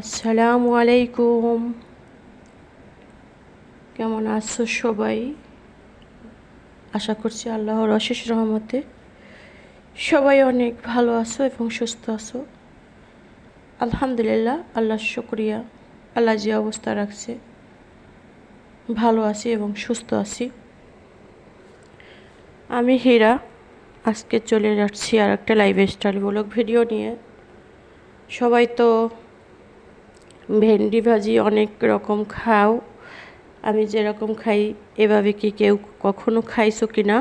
আসসালামু আলাইকুম। কেমন আছো সবাই? আশা করছি আল্লাহর অশেষ রহমতে সবাই অনেক ভালো আছো এবং সুস্থ আছো। আলহামদুলিল্লাহ, আল্লাহ শুক্রিয়া। আল্লাহ যে অবস্থা রাখছে, ভালো আছি এবং সুস্থ আছি। আমি হীরা, আজকে চলে যাচ্ছি আর একটা লাইভ স্টাইলমূলক ভিডিও নিয়ে। সবাই তো ভেন্ডি ভাজি অনেক রকম খাও। আমি যেরকম খাই, এভাবে কি কেউ কখনো খাইছো কি না?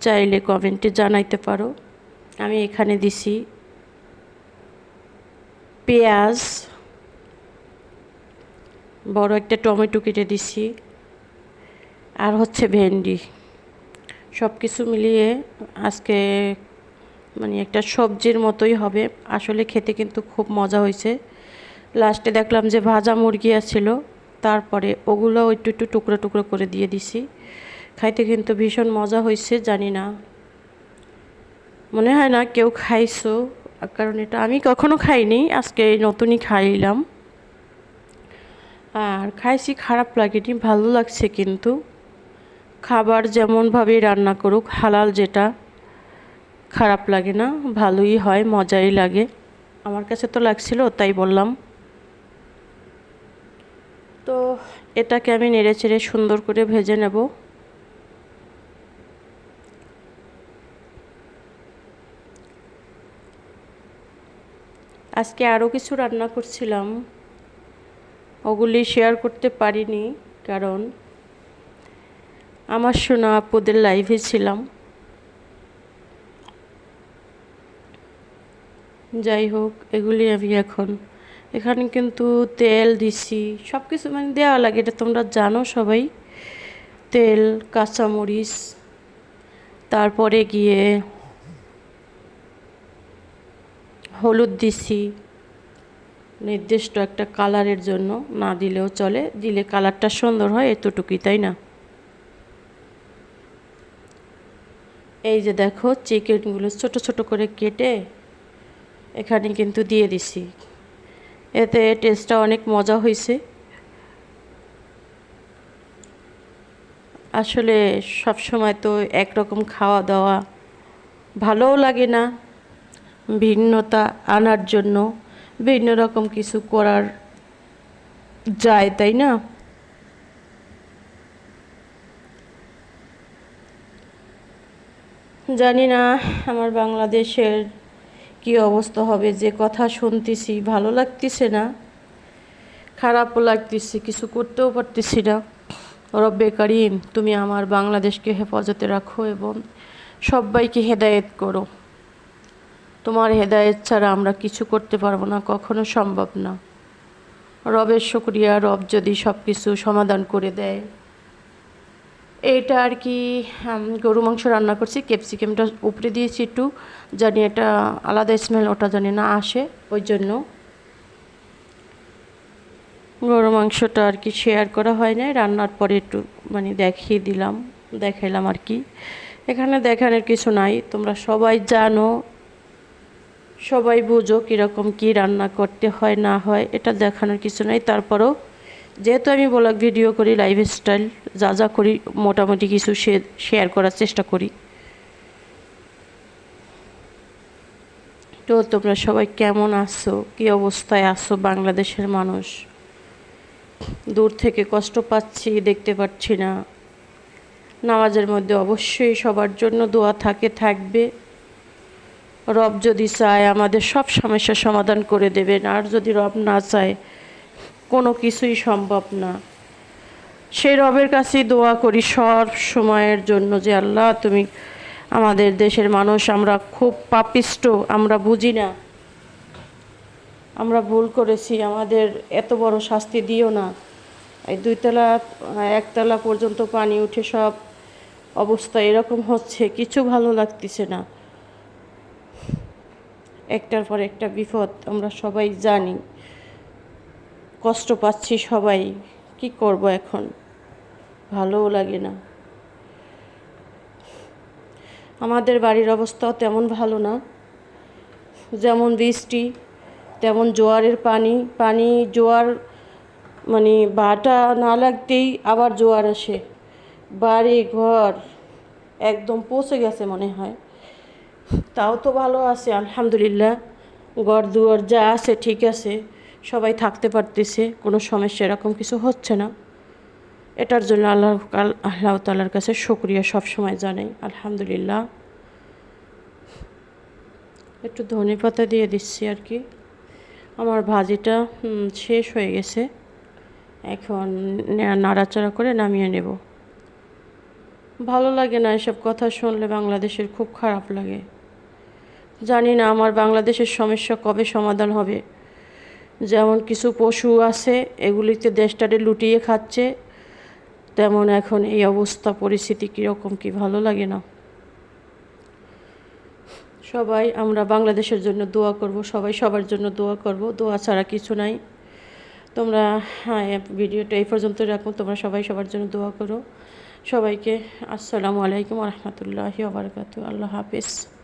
চাইলে কমেন্টে জানাইতে পারো। আমি এখানে দিছি পেঁয়াজ, বড় একটা টমেটো কেটে দিছি, আর হচ্ছে ভেন্ডি। সব কিছু মিলিয়ে আজকে মানে একটা সবজির মতোই হবে। আসলে খেতে কিন্তু খুব মজা হয়েছে। লাস্টে দেখলাম যে ভাজা মুরগি আছিল, তারপরে ওগুলো একটু একটু টুকরো টুকরো করে দিয়ে দিছি। খাইতে কিন্তু ভীষণ মজা হয়েছে জানি না। মনে হয় না কেউ খাইছো, কারণ এটা আমি কখনো খাইনি, আজকে নতুনই খাইলাম। আর খাইছি, খারাপ লাগেনি, ভালো লাগছে কিন্তু। খাবার যেমনভাবেই রান্না করুক, হালাল যেটা, খারাপ লাগে না, ভালোই হয়, মজাই লাগে। আমার কাছে তো লাগছিল, তাই বললাম। তো এটাকে আমি নেড়ে চেড়ে সুন্দর করে ভেজে নেব। আজকে আরও কিছু রান্না করছিলাম, ওগুলি শেয়ার করতে পারিনি কারণ আমার শোনা আপুদের লাইভে ছিলাম। যাই হোক, এগুলি আমি এখন এখানে কিন্তু তেল দিছি সব কিছু মানে দেওয়া লাগে, এটা তোমরা জানো সবাই। তেল, কাঁচামরিচ, তারপরে গিয়ে হলুদ দিছি, নির্দিষ্ট একটা কালারের জন্য, না দিলেও চলে, দিলে কালারটা সুন্দর হয় এতটুকুই, তাই না? এই যে দেখো চিকেনগুলো ছোট ছোট করে কেটে এখানে কিন্তু দিয়ে দিছি। এতে টেস্টটা অনেক মজা হয়েছে আসলে সব সময় তো একরকম খাওয়া দাওয়া ভালোও লাগে না, ভিন্নতা আনার জন্য ভিন্ন রকম কিছু করার যায়, তাই না? জানি না, আমার বাংলাদেশের কি অবস্থা হবে? যে কথা শুনতেছি, ভালো লাগতেছে না? খারাপও লাগতেছে, কিছু করতেও পারতেছি না। রব্বে করিম, তুমি আমার বাংলাদেশকে হেফাজতে রাখো এবং সবাইকে হেদায়েত করো। তোমার হেদায়েত ছাড়া আমরা কিছু করতে পারব না, কখনো সম্ভব না। রবের শুক্রিয়া, রব যদি সব কিছু সমাধান করে দেয়। এইটা আর কি গরু মাংস রান্না করছি, ক্যাপসিকামটা উপরে দিয়েছি একটু, জানি এটা আলাদা স্মেল ওটা জানি না আসে, ওই জন্য। গরু মাংসটা আর কি শেয়ার করা হয় নাই, রান্নার পরে একটু মানে দেখিয়ে দিলাম, দেখাইলাম আর কি। এখানে দেখানোর কিছু নাই, তোমরা সবাই জানো, সবাই বুঝো কীরকম কী রান্না করতে হয়, না হয়, এটা দেখানোর কিছু নাই, তারপরও যেহেতু আমি ব্লগ ভিডিও করি লাইফ স্টাইল যা যা করি, মোটামুটি কিছু শেয়ার করার চেষ্টা করি। তো তোমরা সবাই কেমন আছো? কি অবস্থায় আছো? বাংলাদেশের মানুষ? দূর থেকে কষ্ট পাচ্ছি, দেখতে পাচ্ছি না। নামাজের মধ্যে অবশ্যই সবার জন্য দোয়া থাকে, থাকবে। রব যদি চায়, আমাদের সব সমস্যার সমাধান করে দেবেন। আর যদি রব না চায় কোনো কিছুই সম্ভব না। সেই রবের কাছেই দোয়া করি সব সময়ের জন্য যে আল্লাহ তুমি আমাদের দেশের মানুষ, আমরা খুব পাপিষ্ট, আমরা বুঝি না। আমরা ভুল করেছি, আমাদের এত বড় শাস্তি দিও না। এই দুইতলা, একতলা পর্যন্ত পানি উঠে সব অবস্থা এরকম হচ্ছে, কিছু ভালো লাগতেছে না। একটার পর একটা বিপদ, আমরা সবাই জানি। কষ্ট পাচ্ছি সবাই, কি করব এখন? ভালোও লাগে না। আমাদের বাড়ির অবস্থাও তেমন ভালো না। যেমন বৃষ্টি, তেমন জোয়ারের পানি পানি, জোয়ার মানে বাটা না লাগতেই আবার জোয়ার আসে। বাড়ি, ঘর একদম পচে গেছে মনে হয়। তাও তো ভালো আছে, আলহামদুলিল্লাহ। ঘর দুয়ার যা আছে ঠিক আছে। সবাই থাকতে পারতেছে, কোনো সমস্যা এরকম কিছু হচ্ছে না। এটার জন্য আল্লাহ আল্লাহ তালার কাছে শুক্রিয়া সবসময় জানাই, আলহামদুলিল্লাহ। একটু ধনে পাতা দিয়ে দিচ্ছি আর কি। আমার ভাজিটা শেষ হয়ে গেছে। এখন নাড়াচাড়া করে নামিয়ে নেব। ভালো লাগে না এসব কথা শুনলে বাংলাদেশের খুব খারাপ লাগে। জানি না আমার বাংলাদেশের সমস্যা কবে সমাধান হবে। যেমন কিছু পশু আছে এগুলিতে দেশটারে লুটিয়ে খাচ্ছে, তেমন এখন এই অবস্থা পরিস্থিতি কীরকম কি ভালো লাগে না। সবাই, আমরা বাংলাদেশের জন্য দোয়া করব, সবাই সবার জন্য দোয়া করব, দোয়া ছাড়া কিছু নাই। তোমরা হ্যাঁ ভিডিওটা এই পর্যন্ত রাখো, তোমরা সবাই সবার জন্য দোয়া করো। সবাইকে আসসালামু আলাইকুম রহমতুল্লাহি আবরকাত আল্লাহ হাফিজ।